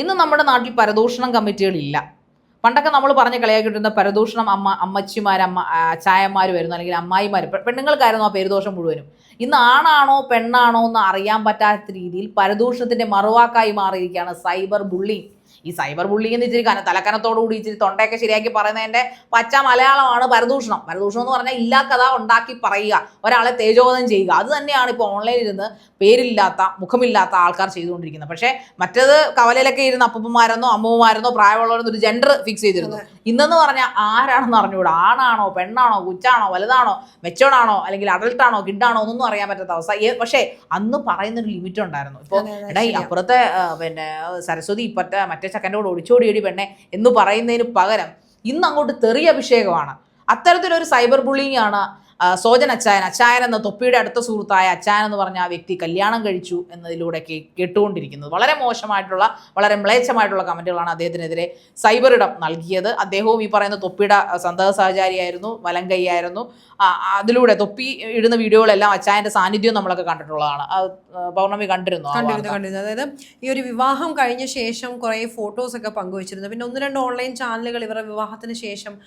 ഇന്ന് നമ്മുടെ നാട്ടിൽ പരദൂഷണം കമ്മിറ്റികളില്ല. പണ്ടൊക്കെ നമ്മൾ പറഞ്ഞ് കളിയാക്കിയിട്ടിരുന്ന പരദൂഷണം അമ്മ അമ്മച്ചിമാർ അമ്മ ചായന്മാർ വരുന്നു അല്ലെങ്കിൽ അമ്മായിമാർ പെണ്ണുങ്ങൾക്കായിരുന്നു ആ പേരുദോഷം മുഴുവനും. ഇന്ന് ആണാണോ പെണ്ണാണോ എന്ന് അറിയാൻ പറ്റാത്ത രീതിയിൽ പരദൂഷണത്തിന്റെ മറുവാക്കായി മാറിയിരിക്കുകയാണ് സൈബർ ബുള്ളിങ്. ഈ സൈബർ ബുള്ളിങ് എന്ന് ഇച്ചിരി കന തലക്കനത്തോടുകൂടി ഇച്ചിരി തൊണ്ടയൊക്കെ ശരിയാക്കി പറയുന്നതിന്റെ പച്ച മലയാളമാണ് പരദൂഷണം പരദൂഷണം എന്ന് പറഞ്ഞാൽ ഇല്ലാ കഥ ഉണ്ടാക്കി പറയുക ഒരാളെ തേജോവധം ചെയ്യുക. അത് തന്നെയാണ് ഇപ്പോൾ ഓൺലൈനിൽ ഇരുന്ന് പേരില്ലാത്ത മുഖമില്ലാത്ത ആൾക്കാർ ചെയ്തുകൊണ്ടിരിക്കുന്നത്. പക്ഷേ മറ്റേത് കവലയിലൊക്കെ ഇരുന്ന് അപ്പൂപ്പന്മാരെന്നോ അമ്മൂമാരെന്നോ പ്രായമുള്ളവരെന്നോ ഒരു ജെൻഡർ ഫിക്സ് ചെയ്തിരുന്നു. ഇന്നെന്ന് പറഞ്ഞാൽ ആരാണെന്ന് അറിഞ്ഞുകൂടാ? ആണാണോ പെണ്ണാണോ കുച്ചാണോ വലുതാണോ മെച്ചോടാണോ അല്ലെങ്കിൽ അഡൽട്ടാണോ കിഡാണോ ഒന്നും അറിയാൻ പറ്റാത്ത അവസ്ഥ. പക്ഷേ അന്ന് പറയുന്നൊരു ലിമിറ്റ് ഉണ്ടായിരുന്നു. ഇപ്പോൾ എടാ ഈ അപ്പുറത്തെ പിന്നെ സരസ്വതി ഇപ്പറ്റ മറ്റേ ചക്കന്റെ ഒളിച്ചോടിയടി പെണ്ണെ എന്ന് പറയുന്നതിന് പകരം ഇന്ന് അങ്ങോട്ട് തെറി അഭിഷേകമാണ്. അത്തരത്തിലൊരു സൈബർ ബുള്ളിങ് ആണ് സോജൻ അച്ചായൻ അച്ചായൻ എന്ന തൊപ്പിയുടെ അടുത്ത സുഹൃത്തായ അച്ചായൻ എന്ന് പറഞ്ഞ ആ വ്യക്തി കല്യാണം കഴിച്ചു എന്നതിലൂടെ കേ- കേട്ടുകൊണ്ടിരിക്കുന്നത് വളരെ മോശമായിട്ടുള്ള വളരെ മ്ലേച്ഛമായിട്ടുള്ള കമന്റുകളാണ് അദ്ദേഹത്തിനെതിരെ സൈബർ ഇടം നൽകിയത്. അദ്ദേഹവും ഈ പറയുന്ന തൊപ്പിയുടെ സന്തത സഹചാരിയായിരുന്നു വലങ്കൈയായിരുന്നു. ആ, അതിലൂടെ തൊപ്പി ഇടുന്ന വീഡിയോകളെല്ലാം അച്ചായന്റെ സാന്നിധ്യം നമ്മളൊക്കെ കണ്ടിട്ടുള്ളതാണ്. പൗർണമി കണ്ടിരുന്നു? കണ്ടിരുന്നു കണ്ടിരുന്നു. അതായത് ഈ ഒരു വിവാഹം കഴിഞ്ഞ ശേഷം കുറേ ഫോട്ടോസ് ഒക്കെ പങ്കുവച്ചിരുന്നു. പിന്നെ ഒന്ന് രണ്ട് ഓൺലൈൻ ചാനലുകൾ ഇവരുടെ വിവാഹത്തിന് ശേഷം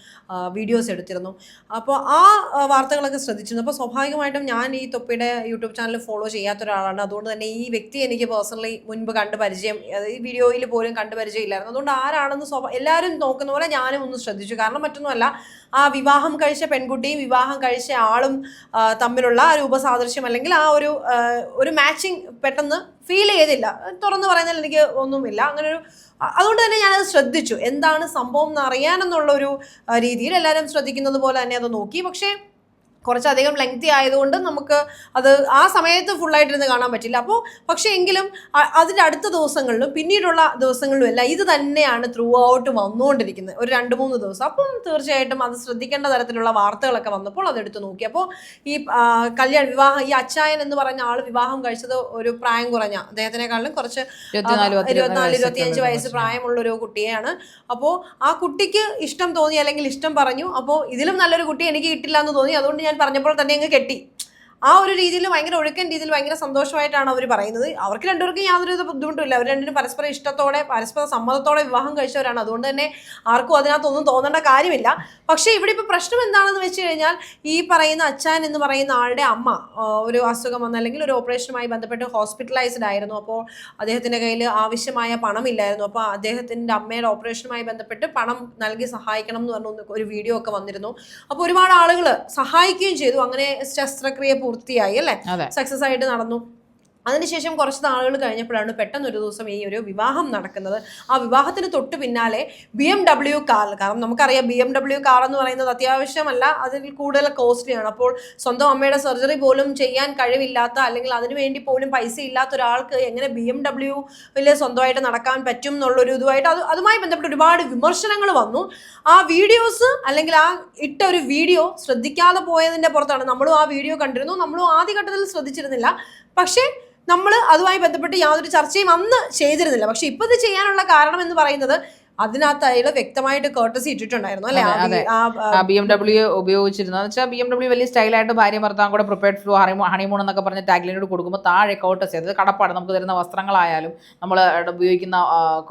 വീഡിയോസ് എടുത്തിരുന്നു. അപ്പോൾ ആ ആ, വാർത്തകളൊക്കെ ശ്രദ്ധിച്ചിരുന്നു. അപ്പോൾ സ്വാഭാവികമായിട്ടും ഞാൻ ഈ തൊപ്പിയുടെ യൂട്യൂബ് ചാനൽ ഫോളോ ചെയ്യാത്ത ഒരാളാണ് അതുകൊണ്ട് തന്നെ ഈ വ്യക്തി എനിക്ക് പേഴ്സണലി മുൻപ് കണ്ട് പരിചയം ഈ വീഡിയോയിൽ പോലും കണ്ട് പരിചയം ഇല്ലായിരുന്നു അതുകൊണ്ട് ആരാണെന്ന് സ്വാഭാ എല്ലാവരും നോക്കുന്ന പോലെ ഞാനും ഒന്ന് ശ്രദ്ധിച്ചു. കാരണം മറ്റൊന്നുമല്ല ആ വിവാഹം കഴിച്ച പെൺകുട്ടിയും വിവാഹം കഴിച്ച ആളും തമ്മിലുള്ള ആ രൂപസാദൃശ്യം അല്ലെങ്കിൽ ആ ഒരു ഒരു മാച്ചിങ് പെട്ടെന്ന് ഫീൽ ചെയ്തില്ല. തുറന്നു പറയുന്നതിൽ എനിക്ക് ഒന്നുമില്ല. അങ്ങനെ ഒരു അതുകൊണ്ട് തന്നെ ഞാനത് ശ്രദ്ധിച്ചു. എന്താണ് സംഭവം എന്ന് അറിയാനെന്നുള്ളൊരു രീതിയിൽ എല്ലാവരും ശ്രദ്ധിക്കുന്നത് പോലെ തന്നെ അത് നോക്കി. പക്ഷേ കുറച്ചധികം ലെങ്തി ആയതുകൊണ്ട് നമുക്ക് അത് ആ സമയത്ത് ഫുള്ളായിട്ടിരുന്ന് കാണാൻ പറ്റില്ല. അപ്പോൾ പക്ഷേ എങ്കിലും അതിന്റെ അടുത്ത ദിവസങ്ങളിലും പിന്നീടുള്ള ദിവസങ്ങളിലും എല്ലാം ഇത് തന്നെയാണ് ത്രൂ ഔട്ട് വന്നുകൊണ്ടിരിക്കുന്നത്. ഒരു രണ്ട് മൂന്ന് ദിവസം. അപ്പം തീർച്ചയായിട്ടും അത് ശ്രദ്ധിക്കേണ്ട തരത്തിലുള്ള വാർത്തകളൊക്കെ വന്നപ്പോൾ അതെടുത്ത് നോക്കി. അപ്പോൾ ഈ കല്യാണ വിവാഹം ഈ അച്ചായൻ എന്ന് പറഞ്ഞ ആൾ വിവാഹം കഴിച്ചത് ഒരു പ്രായം കുറഞ്ഞ അദ്ദേഹത്തിനെക്കാളും കുറച്ച് ഇരുപത്തിനാല്, ഇരുപത്തിയഞ്ച് വയസ്സ്. പ്രായമുള്ള ഒരു കുട്ടിയാണ്. അപ്പോൾ ആ കുട്ടിക്ക് ഇഷ്ടം തോന്നി അല്ലെങ്കിൽ ഇഷ്ടം പറഞ്ഞു. അപ്പോൾ ഇതിലും നല്ലൊരു കുട്ടി എനിക്ക് കിട്ടില്ല എന്ന് തോന്നി. അതുകൊണ്ട് ഞാൻ പറഞ്ഞപ്പോൾ തന്നെ അങ്ങ് കെട്ടി. ആ ഒരു രീതിയിൽ ഭയങ്കര ഒഴുക്കൻ രീതിയിൽ ഭയങ്കര സന്തോഷമായിട്ടാണ് അവർ പറയുന്നത്. അവർക്ക് രണ്ടുപേർക്കും യാതൊരു ബുദ്ധിമുട്ടില്ല അവർ രണ്ടിനും പരസ്പരം ഇഷ്ടത്തോടെ പരസ്പര സമ്മതത്തോടെ വിവാഹം കഴിച്ചവരാണ്. അതുകൊണ്ട് തന്നെ ആർക്കും അതിനകത്തൊന്നും തോന്നേണ്ട കാര്യമില്ല. പക്ഷേ ഇവിടെ ഇപ്പോൾ പ്രശ്നം എന്താണെന്ന് വെച്ച് കഴിഞ്ഞാൽ ഈ പറയുന്ന അച്ഛൻ എന്ന് പറയുന്ന ആളുടെ അമ്മ ഒരു അസുഖം വന്ന അല്ലെങ്കിൽ ഒരു ഓപ്പറേഷനുമായി ബന്ധപ്പെട്ട് ഹോസ്പിറ്റലൈസ്ഡ് ആയിരുന്നു. അപ്പോൾ അദ്ദേഹത്തിന്റെ കയ്യിൽ ആവശ്യമായ പണമില്ലായിരുന്നു. അപ്പോൾ അദ്ദേഹത്തിന്റെ അമ്മയുടെ ഓപ്പറേഷനുമായി ബന്ധപ്പെട്ട് പണം നൽകി സഹായിക്കണം എന്ന് പറഞ്ഞ ഒരു വീഡിയോ ഒക്കെ വന്നിരുന്നു. അപ്പോൾ ഒരുപാട് ആളുകൾ സഹായിക്കുകയും ചെയ്തു. അങ്ങനെ ശസ്ത്രക്രിയ പൂർത്തിയായി അല്ലെ? സക്സസ് ആയിട്ട് നടന്നു. അതിനുശേഷം കുറച്ച് നാളുകൾ കഴിഞ്ഞപ്പോഴാണ് പെട്ടെന്ന് ഒരു ദിവസം ഈ ഒരു വിവാഹം നടക്കുന്നത്. ആ വിവാഹത്തിന് തൊട്ട് പിന്നാലെ ബി എം ഡബ്ല്യു കാർ കാരണം നമുക്കറിയാം ബി എം ഡബ്ല്യു കാർ എന്ന് പറയുന്നത് അത്യാവശ്യമല്ല അതിൽ കൂടുതൽ കോസ്റ്റ്ലിയാണ് അപ്പോൾ സ്വന്തം അമ്മയുടെ സർജറി പോലും ചെയ്യാൻ കഴിവില്ലാത്ത അല്ലെങ്കിൽ അതിനുവേണ്ടി പോലും പൈസ ഇല്ലാത്ത ഒരാൾക്ക് എങ്ങനെ ബി എം ഡബ്ല്യുവിൽ സ്വന്തമായിട്ട് നടക്കാൻ പറ്റും എന്നുള്ളൊരു ഇതുമായിട്ട് അത് അതുമായി ബന്ധപ്പെട്ട് ഒരുപാട് വിമർശനങ്ങൾ വന്നു. ആ വീഡിയോസ് അല്ലെങ്കിൽ ആ ഇട്ട ഒരു വീഡിയോ ശ്രദ്ധിക്കാതെ പോയതിന്റെ പുറത്താണ്. നമ്മളും ആ വീഡിയോ കണ്ടിരുന്നു. നമ്മളും ആദ്യഘട്ടത്തിൽ ശ്രദ്ധിച്ചിരുന്നില്ല. പക്ഷേ നമ്മൾ അതുമായി ബന്ധപ്പെട്ട് യാതൊരു ചർച്ചയും അന്ന് ചെയ്തിരുന്നില്ല. പക്ഷെ ഇപ്പൊ ഇത് ചെയ്യാനുള്ള കാരണം എന്ന് പറയുന്നത് അതിനകത്ത് അയാൾ വ്യക്തമായിട്ട് കേട്ടസി ഇട്ടിട്ടുണ്ടായിരുന്നു അല്ലെ. ബി എം ഡബ്ല്യു ഉപയോഗിച്ചിരുന്നത് വെച്ചാൽ ബി എം ഡബ്ല്യു വലിയ സ്റ്റൈലായിട്ട് ഭാര്യ ഭർത്താവും കൂടെ പ്രിപ്പയർഡ് ഫ്ലൂ ഹണിമൂൺ ഹണിമൂൺ എന്നൊക്കെ പറഞ്ഞ ടാഗ്ലിനോട് കൊടുക്കുമ്പോൾ താഴെ കോട്ടസ് അത് കടപ്പാട് നമുക്ക് തരുന്ന വസ്ത്രങ്ങളായാലും നമ്മൾ ഉപയോഗിക്കുന്ന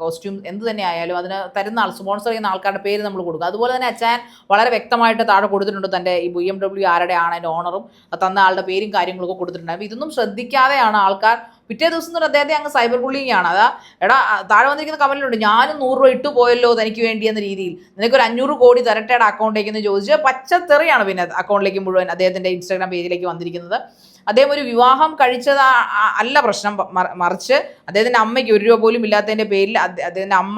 കോസ്റ്റ്യൂം എന്ത് തന്നെ ആയാലും അതിന് തരുന്ന ആൾ സ്പോൺസർ ചെയ്യുന്ന ആൾക്കാരുടെ പേര് നമ്മൾ കൊടുക്കും. അതുപോലെ തന്നെ അച്ചാൻ വളരെ വ്യക്തമായിട്ട് താഴെ കൊടുത്തിട്ടുണ്ട് തന്റെ ഈ ബി എം ഡബ്ല്യു ആരുടെ ആണ് അതിന്റെ ഓണറും തന്ന ആളുടെ പേരും കാര്യങ്ങളൊക്കെ കൊടുത്തിട്ടുണ്ട്. അപ്പോൾ ഇതൊന്നും ശ്രദ്ധിക്കാതെയാണ് ആൾക്കാർ പിറ്റേ ദിവസം തൊട്ട് അദ്ദേഹത്തെ അങ്ങ് സൈബർ ബുള്ളിങ് ആണ്. അതാ എടാ താഴെ വന്നിരിക്കുന്ന കമന്റിലുണ്ട് ഞാനും നൂറ് രൂപ ഇട്ടു പോയല്ലോ തനിക്ക് വേണ്ടി എന്ന രീതിയിൽ. നിനക്ക് ഒരു അഞ്ഞൂറ് കോടി തരട്ടേടെ അക്കൗണ്ടിലേക്ക് എന്ന് ചോദിച്ച് പച്ചത്തെറിയാണ് പിന്നെ അക്കൗണ്ടിലേക്ക് മുഴുവൻ അദ്ദേഹത്തിന്റെ ഇൻസ്റ്റാഗ്രാം പേജിലേക്ക് വന്നിരിക്കുന്നത്. അദ്ദേഹം ഒരു വിവാഹം കഴിച്ചത് അല്ല പ്രശ്നം മറിച്ച് അദ്ദേഹത്തിന്റെ അമ്മയ്ക്ക് ഒരു രൂപ പോലും ഇല്ലാത്തതിന്റെ പേരിൽ അദ്ദേ- അദ്ദേഹത്തിന്റെ അമ്മ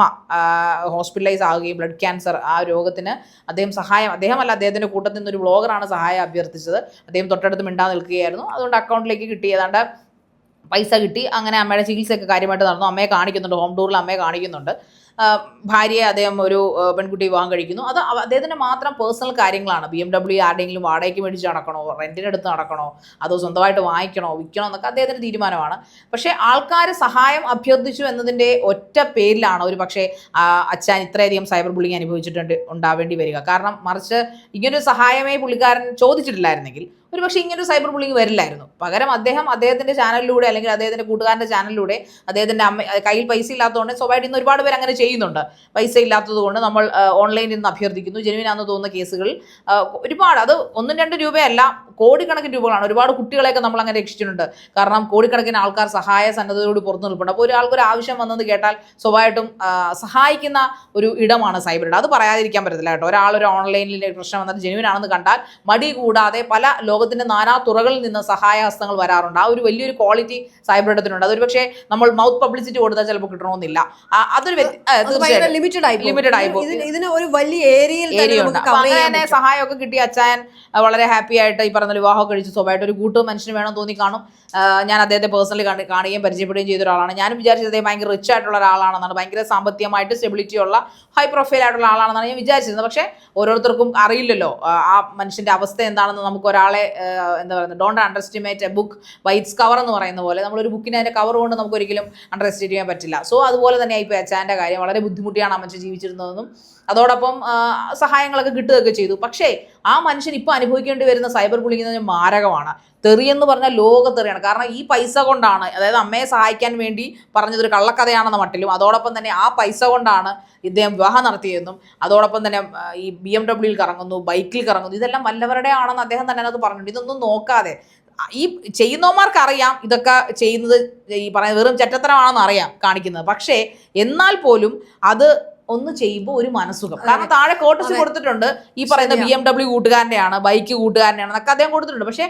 ഹോസ്പിറ്റലൈസ് ആവുകയും ബ്ലഡ് ക്യാൻസർ ആ രോഗത്തിന് അദ്ദേഹം സഹായം അദ്ദേഹമല്ല അദ്ദേഹത്തിന്റെ കൂട്ടത്തിൽ നിന്ന് ഒരു ബ്ലോഗറാണ് സഹായം അഭ്യർത്ഥിച്ചത്. അദ്ദേഹം തൊട്ടടുത്ത് മിണ്ടാ നിൽക്കുകയായിരുന്നു. അതുകൊണ്ട് അക്കൗണ്ടിലേക്ക് കിട്ടി ഏതാണ്ട് പൈസ കിട്ടി. അങ്ങനെ അമ്മയുടെ ചികിത്സയൊക്കെ കാര്യമായിട്ട് നടന്നു. അമ്മയെ കാണിക്കുന്നുണ്ട്. ഹോം ടൂറിൽ അമ്മയെ കാണിക്കുന്നുണ്ട്. ഭാര്യയെ അദ്ദേഹം ഒരു പെൺകുട്ടി വിവാഹം കഴിക്കുന്നു. അത് അദ്ദേഹത്തിന് മാത്രം പേഴ്സണൽ കാര്യങ്ങളാണ്. ബി എം ഡബ്ല്യു ആരുടെയെങ്കിലും വാടകയ്ക്ക് മേടിച്ച് നടക്കണോ? റെന്റിനെടുത്ത് നടക്കണോ? അതോ സ്വന്തമായിട്ട് വാങ്ങിക്കണോ? വിൽക്കണോ? എന്നൊക്കെ അദ്ദേഹത്തിന്റെ തീരുമാനമാണ്. പക്ഷേ ആൾക്കാർ സഹായം അഭ്യർത്ഥിച്ചു എന്നതിന്റെ ഒറ്റ പേരിലാണ് ഒരു പക്ഷേ അച്ഛൻ ഇത്രയധികം സൈബർ ബുള്ളിങ് അനുഭവിച്ചിട്ടുണ്ട് ഉണ്ടാവേണ്ടി വരിക. കാരണം മറിച്ച് ഇങ്ങനൊരു സഹായമേ പുള്ളിക്കാരൻ ചോദിച്ചിട്ടില്ലായിരുന്നെങ്കിൽ ഒരു പക്ഷേ ഇങ്ങനൊരു സൈബർ ബുള്ളിങ് വരില്ലായിരുന്നു. പകരം അദ്ദേഹം അദ്ദേഹത്തിന്റെ ചാനലിലൂടെ അല്ലെങ്കിൽ അദ്ദേഹത്തിന്റെ കൂട്ടുകാരന്റെ ചാനലിലൂടെ അദ്ദേഹത്തിന്റെ അമ്മ കയ്യിൽ പൈസ ഇല്ലാത്തതുകൊണ്ട് സ്വഭാവമായിട്ട് ഇന്ന് ഒരുപാട് പേര് അങ്ങനെ ചെയ്യുന്നുണ്ട്. പൈസ ഇല്ലാത്തതുകൊണ്ട് നമ്മൾ ഓൺലൈനിൽ നിന്ന് അഭ്യർത്ഥിക്കുന്നു. ജനുവിനാന്ന് തോന്നുന്ന കേസുകൾ ഒരുപാട് അത് ഒന്നും രണ്ട് രൂപയല്ല കോടിക്കണക്കിന് രൂപകളാണ്. ഒരുപാട് കുട്ടികളെയൊക്കെ നമ്മൾ അങ്ങനെ രക്ഷിച്ചിട്ടുണ്ട്. കാരണം കോടിക്കണക്കിന് ആൾക്കാർ സഹായ സന്നദ്ധതയോട് പുറത്തു നിൽപ്പുണ്ട്. അപ്പോൾ ഒരാൾക്ക് ഒരു ആവശ്യം വന്നെന്ന് കേട്ടാൽ സ്വാഭാവികമായിട്ടും സഹായിക്കുന്ന ഒരു ഇടമാണ് ഇടം. അത് പറയാതിരിക്കാൻ പറ്റത്തില്ല കേട്ടോ. ഒരാളൊരു ഒരു ഓൺലൈനിൽ പ്രശ്നം വന്നിട്ട് ജനുവിനാണെന്ന് കണ്ടാൽ മടി കൂടാതെ പല ലോകത്തിന്റെ നാനാ തുറകളിൽ നിന്ന് സഹായഹസ്തങ്ങൾ വരാറുണ്ട്. ആ ഒരു വലിയൊരു ക്വാളിറ്റി സൈബർ ഇടത്തിനുണ്ട് അതൊരു പക്ഷേ നമ്മൾ മൗത്ത് പബ്ലിസിറ്റി കൊടുത്താൽ ചിലപ്പോൾ കിട്ടണമെന്നില്ല. അതൊരു ലിമിറ്റഡ് ആയി. Limited ആയി ഇതിന് ഒരു വലിയ ഏരിയയിൽ തന്നെ ഏരിയ ഉണ്ട്. നമുക്ക് അപ്പൊ കവർ ചെയ്യാൻ അങ്ങനെ സഹായമൊക്കെ കിട്ടിയ അച്ചായൻ വളരെ ഹാപ്പി ആയിട്ട് ഈ പറഞ്ഞ വിവാഹം കഴിച്ച്. സ്വഭാവമായിട്ട് ഒരു കൂട്ടു മനുഷ്യന് വേണം തോന്നി കാണും. ഞാൻ അദ്ദേഹത്തെ പേഴ്സണലി കാണുകയും പരിചയപ്പെടുകയും ചെയ്ത ഒരാളാണ്. ഞാനും വിചാരിച്ചത് അദ്ദേഹം ഭയങ്കര റിച്ച് ആയിട്ടുള്ള ഒരാളാണെന്നാണ്. ഭയങ്കര സാമ്പത്തികമായിട്ട് സ്റ്റെബിലിറ്റി ഉള്ള ഹൈ പ്രൊഫൈൽ ആയിട്ടുള്ള ആളാണെന്നാണ് ഞാൻ വിചാരിച്ചിരുന്നത്. പക്ഷേ ഓരോരുത്തർക്കും അറിയില്ലല്ലോ ആ മനുഷ്യന്റെ അവസ്ഥ എന്താണെന്ന് നമുക്ക് ഒരാളെ എന്താ പറയുന്നത് don't underestimate a book by its cover എന്ന് പറയുന്ന പോലെ നമ്മളൊരു ബുക്കിനെ അതിന്റെ കവർ കൊണ്ട് നമുക്ക് ഒരിക്കലും അണ്ടർ എസ്റ്റിമേറ്റ് ചെയ്യാൻ പറ്റില്ല. സോ അതുപോലെ തന്നെ ഇപ്പോൾ അച്ചാന്റെ കാര്യം വളരെ ബുദ്ധിമുട്ടിയാണ് മനുഷ്യൻ ജീവിച്ചിരുന്നതെന്നും അതോടൊപ്പം സഹായങ്ങളൊക്കെ കിട്ടുകയൊക്കെ ചെയ്തു. പക്ഷേ ആ മനുഷ്യൻ ഇപ്പോൾ അനുഭവിക്കേണ്ടി വരുന്ന സൈബർ ബുള്ളിങ് എന്ന് പറഞ്ഞാൽ മാരകമാണ്. തെറിയെന്ന് പറഞ്ഞാൽ ലോകത്തെറിയാണ്. കാരണം ഈ പൈസ കൊണ്ടാണ് അതായത് അമ്മയെ സഹായിക്കാൻ വേണ്ടി പറഞ്ഞതൊരു കള്ളക്കഥയാണെന്ന മട്ടിലും അതോടൊപ്പം തന്നെ ആ പൈസ കൊണ്ടാണ് ഇദ്ദേഹം വിവാഹം നടത്തിയതെന്നും അതോടൊപ്പം തന്നെ ഈ ബി എം ഡബ്ല്യൂയിൽ കറങ്ങുന്നു ബൈക്കിൽ കറങ്ങുന്നു ഇതെല്ലാം വല്ലവരുടെ ആണെന്ന് അദ്ദേഹം തന്നെ അതിനകത്ത് പറഞ്ഞിട്ടുണ്ട് ഇതൊന്നും നോക്കാതെ. ഈ ചെയ്യുന്നവന്മാർക്ക് അറിയാം ഇതൊക്കെ ചെയ്യുന്നത് ഈ പറയുന്നത് വെറും ചെറ്റത്തരമാണെന്ന് അറിയാം കാണിക്കുന്നത്. പക്ഷേ എന്നാൽ പോലും അത് ഒന്ന് ചെയ്യുമ്പോൾ ഒരു മനസ്സുഖം. കാരണം താഴെ കോട്ടസ്. കൊടുത്തിട്ടുണ്ട്. ഈ പറയുന്ന ബി എം ഡബ്ല്യു കൂട്ടുകാരന്റെയാണ് ബൈക്ക് കൂട്ടുകാരന്റെയാണ് എന്നൊക്കെ അദ്ദേഹം കൊടുത്തിട്ടുണ്ട്. പക്ഷേ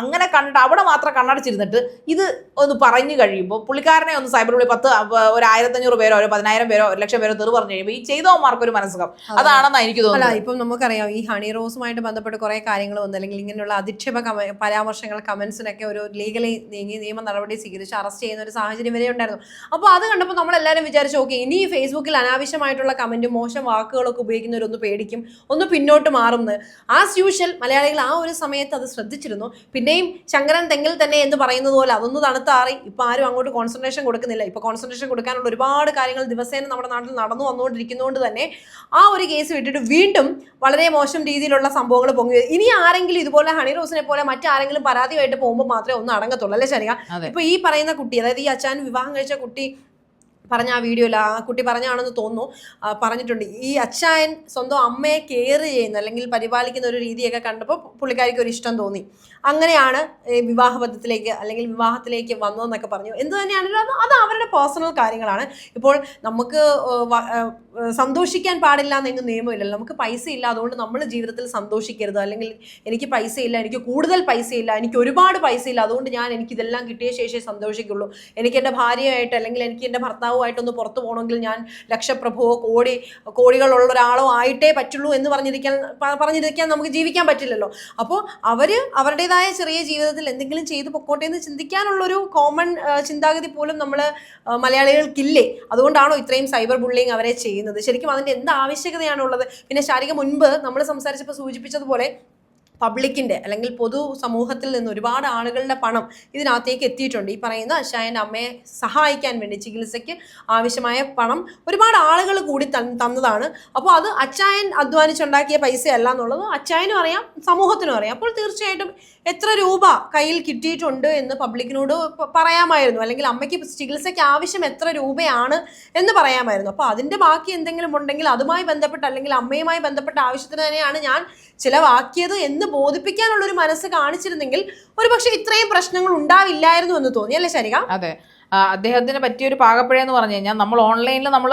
അങ്ങനെ കണ്ടിട്ട് അവിടെ മാത്രം കണ്ണടച്ചിരുന്നിട്ട് ഇത് ഒന്ന് പറഞ്ഞു കഴിയുമ്പോൾ പുള്ളിക്കാരനെ ഒന്ന് സൈബർ പുള്ളി പത്ത് ഒരു ആയിരത്തഞ്ഞൂറ് പേരോ ഒരു പതിനായിരം പേരോ ഒരു ലക്ഷം പേരോ തെറി പറഞ്ഞു കഴിയുമ്പോൾ ഈ ചെയ്തവന്മാർക്ക് ഒരു മനസ്സുഖം. അതാണെന്നാണ് എനിക്ക് അല്ല തോന്നുന്നത്. ഇപ്പം നമുക്കറിയാം ഈ ഹണി റോസുമായിട്ട് ബന്ധപ്പെട്ട് കുറെ കാര്യങ്ങൾ വന്നു. അല്ലെങ്കിൽ ഇങ്ങനെയുള്ള അധിക്ഷേപ കമ പരാമർശങ്ങൾ കമന്റ്സിനൊക്കെ ഒരു ലീഗലി നീങ്ങി നിയമ നടപടി സ്വീകരിച്ച് അറസ്റ്റ് ചെയ്യുന്ന ഒരു സാഹചര്യം വരെ ഉണ്ടായിരുന്നു. അപ്പോൾ അത് കണ്ടപ്പോൾ നമ്മളെല്ലാവരും വിചാരിച്ചു ഓക്കെ ഇനി ഈ ഫേസ്ബുക്കിൽ അനാവശ്യമായിട്ടുള്ള കമന്റും മോശം വാക്കുകളൊക്കെ ഉപയോഗിക്കുന്നവരൊന്ന് പേടിക്കും ഒന്ന് പിന്നോട്ട് മാറുന്നത് ആസ് യൂഷ്വൽ മലയാളികൾ ആ ഒരു സമയത്ത് അത് ശ്രദ്ധിച്ചിരുന്നു. പിന്നെയും ശങ്കരൻ തെങ്ങിൽ തന്നെ എന്ന് പറയുന്നത് പോലെ അതൊന്ന് തണുത്താറി ഇപ്പൊ ആരും അങ്ങോട്ട് കോൺസെൻട്രേഷൻ കൊടുക്കുന്നില്ല. ഇപ്പൊ കോൺസെൻട്രേഷൻ കൊടുക്കാനുള്ള ഒരുപാട് കാര്യങ്ങൾ ദിവസേന നമ്മുടെ നാട്ടിൽ നടന്നു വന്നുകൊണ്ടിരിക്കുന്നതുകൊണ്ട് തന്നെ ആ ഒരു കേസ് വിട്ടിട്ട് വീണ്ടും വളരെ മോശം രീതിയിലുള്ള സംഭവങ്ങൾ പൊങ്ങി. ഇനി ആരെങ്കിലും ഇതുപോലെ ഹണി റോസിനെ പോലെ മറ്റാരെങ്കിലും പരാതിയായിട്ട് പോകുമ്പോൾ മാത്രമേ ഒന്നും അടങ്ങത്തുള്ളൂ. അല്ലേ ശരിയാ. ഇപ്പൊ ഈ പറയുന്ന കുട്ടി അതായത് ഈ അച്ഛൻ വിവാഹം കഴിച്ച കുട്ടി പറഞ്ഞ ആ വീഡിയോയിൽ ആ കുട്ടി പറഞ്ഞാണെന്ന് തോന്നുന്നു. പറഞ്ഞിട്ടുണ്ട്. ഈ അച്ചായൻ സ്വന്തം അമ്മയെ കെയർ ചെയ്യുന്ന അല്ലെങ്കിൽ പരിപാലിക്കുന്ന ഒരു രീതിയൊക്കെ കണ്ടപ്പോൾ പുള്ളിക്കാരിക്ക് ഒരു ഇഷ്ടം തോന്നി. അങ്ങനെയാണ് വിവാഹബദ്ധത്തിലേക്ക് അല്ലെങ്കിൽ വിവാഹത്തിലേക്ക് വന്നതെന്നൊക്കെ പറഞ്ഞു. എന്ത് തന്നെയാണെങ്കിലും അത് അത് അവരുടെ പേഴ്സണൽ കാര്യങ്ങളാണ്. ഇപ്പോൾ നമുക്ക് സന്തോഷിക്കാൻ പാടില്ല എന്നൊന്നും നിയമമില്ലല്ലോ. നമുക്ക് പൈസ ഇല്ല അതുകൊണ്ട് നമ്മൾ ജീവിതത്തിൽ സന്തോഷിക്കരുത്. അല്ലെങ്കിൽ എനിക്ക് പൈസ ഇല്ല എനിക്ക് കൂടുതൽ പൈസ ഇല്ല എനിക്ക് ഒരുപാട് പൈസ ഇല്ല അതുകൊണ്ട് ഞാൻ എനിക്കിതെല്ലാം കിട്ടിയ ശേഷമേ സന്തോഷിക്കുള്ളൂ. എനിക്ക് എന്റെ ഭാര്യയായിട്ട് അല്ലെങ്കിൽ എനിക്ക് എന്റെ ഭർത്താവുമായിട്ടൊന്ന് പുറത്തു പോകണമെങ്കിൽ ഞാൻ ലക്ഷപ്രഭുവോ കോടി കോടികളുള്ള ഒരാളോ ആയിട്ടേ പറ്റുള്ളൂ എന്ന് പറഞ്ഞിരിക്കാൻ പറഞ്ഞിരിക്കാൻ നമുക്ക് ജീവിക്കാൻ പറ്റില്ലല്ലോ. അപ്പോൾ അവർ അവരുടേതായ ചെറിയ ജീവിതത്തിൽ എന്തെങ്കിലും ചെയ്തു പൊക്കോട്ടെ എന്ന് ചിന്തിക്കാനുള്ളൊരു കോമൺ ചിന്താഗതി പോലും നമ്മൾ മലയാളികൾക്കില്ലേ? അതുകൊണ്ടാണോ ഇത്രയും സൈബർ ബുള്ളിങ് അവരെ ചെയ്യുന്നത്? ശരിക്കും അതിന്റെ എന്ത് ആവശ്യകതയാണുള്ളത്? പിന്നെ ശാരിക മുൻപ് നമ്മൾ സംസാരിച്ചപ്പോൾ സൂചിപ്പിച്ചതുപോലെ പബ്ലിക്കിന്റെ അല്ലെങ്കിൽ പൊതു സമൂഹത്തിൽ നിന്ന് ഒരുപാട് ആളുകളുടെ പണം ഇതിനകത്തേക്ക് എത്തിയിട്ടുണ്ട്. ഈ പറയുന്ന അശായന്റെ അമ്മയെ സഹായിക്കാൻ വേണ്ടി ചികിത്സയ്ക്ക് ആവശ്യമായ പണം ഒരുപാട് ആളുകൾ കൂടി തന്നതാണ്. അപ്പോൾ അത് അച്ചായൻ അധ്വാനിച്ചുണ്ടാക്കിയ പൈസയല്ല എന്നുള്ളത് അച്ചായനും അറിയാം സമൂഹത്തിനും അറിയാം. അപ്പോൾ തീർച്ചയായിട്ടും എത്ര രൂപ കയ്യിൽ കിട്ടിയിട്ടുണ്ട് എന്ന് പബ്ലിക്കിനോട് പറയാമായിരുന്നു. അല്ലെങ്കിൽ അമ്മയ്ക്ക് ചികിത്സയ്ക്ക് ആവശ്യം എത്ര രൂപയാണ് എന്ന് പറയാമായിരുന്നു. അപ്പോൾ അതിന്റെ ബാക്കി എന്തെങ്കിലും ഉണ്ടെങ്കിൽ അതുമായി ബന്ധപ്പെട്ട് അല്ലെങ്കിൽ അമ്മയുമായി ബന്ധപ്പെട്ട ആവശ്യത്തിന് തന്നെയാണ് ഞാൻ ചിലവാക്കിയത് എന്ന് ബോധിപ്പിക്കാനുള്ള ഒരു മനസ്സ് കാണിച്ചിരുന്നെങ്കിൽ ഒരുപക്ഷെ ഇത്രയും പ്രശ്നങ്ങൾ ഉണ്ടാവില്ലായിരുന്നു എന്ന് തോന്നി. അല്ലേ ശരിക? അതെ. അദ്ദേഹത്തിന് പറ്റിയ ഒരു പാകപ്പിഴ എന്ന് പറഞ്ഞു കഴിഞ്ഞാൽ നമ്മൾ ഓൺലൈനിൽ നമ്മൾ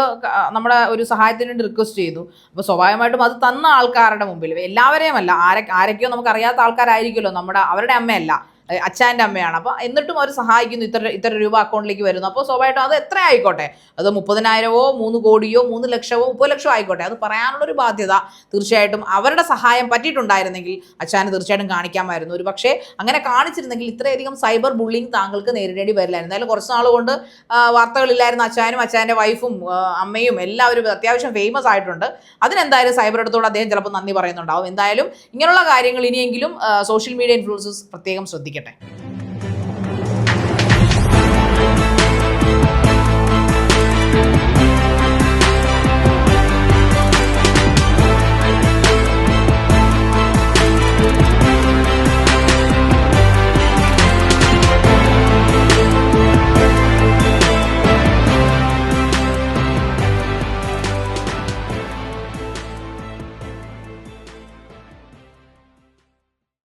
നമ്മുടെ ഒരു സഹായത്തിന് വേണ്ടി റിക്വസ്റ്റ് ചെയ്തു. അപ്പോൾ സ്വാഭാവികമായിട്ടും അത് തന്ന ആൾക്കാരുടെ മുമ്പിൽ. എല്ലാവരെയും അല്ല ആരെ ആരൊക്കെയോ നമുക്ക് അറിയാത്ത ആൾക്കാരായിരിക്കുമല്ലോ. നമ്മുടെ അവരുടെ അമ്മയല്ല. അച്ഛന്റെ അമ്മയാണ്. അപ്പോൾ എന്നിട്ടും അവർ സഹായിക്കുന്നു ഇത്ര ഇത്ര രൂപ അക്കൗണ്ടിലേക്ക് വരുന്നു. അപ്പോൾ സ്വാഭാവികമായിട്ടും അത് എത്ര ആയിക്കോട്ടെ? അത് മുപ്പതിനായിരമോ മൂന്ന് കോടിയോ മൂന്ന് ലക്ഷമോ മുപ്പത് ലക്ഷമോ ആയിക്കോട്ടെ. അത് പറയാനുള്ളൊരു ബാധ്യത തീർച്ചയായിട്ടും അവരുടെ സഹായം പറ്റിയിട്ടുണ്ടായിരുന്നെങ്കിൽ അച്ഛന് തീർച്ചയായിട്ടും കാണിക്കാമായിരുന്നു. ഒരു പക്ഷേ അങ്ങനെ കാണിച്ചിരുന്നെങ്കിൽ ഇത്രയധികം സൈബർ ബുള്ളിങ് താങ്കൾക്ക് നേരിടേണ്ടി വരില്ലായിരുന്നു. അതിൽ കുറച്ച് നാൾ കൊണ്ട് വാർത്തകളില്ലായിരുന്നു അച്ഛനും അച്ഛന്റെ വൈഫും അമ്മയും എല്ലാവരും അത്യാവശ്യം ഫേമസ് ആയിട്ടുണ്ട്. അതിനെന്തായാലും സൈബർ എടുത്തോട് അദ്ദേഹം ചിലപ്പോൾ നന്ദി പറയുന്നുണ്ടാവും. എന്തായാലും ഇങ്ങനെയുള്ള കാര്യങ്ങൾ ഇനിയെങ്കിലും സോഷ്യൽ മീഡിയ ഇൻഫ്ലുവൻസസ് പ്രത്യേകം get back.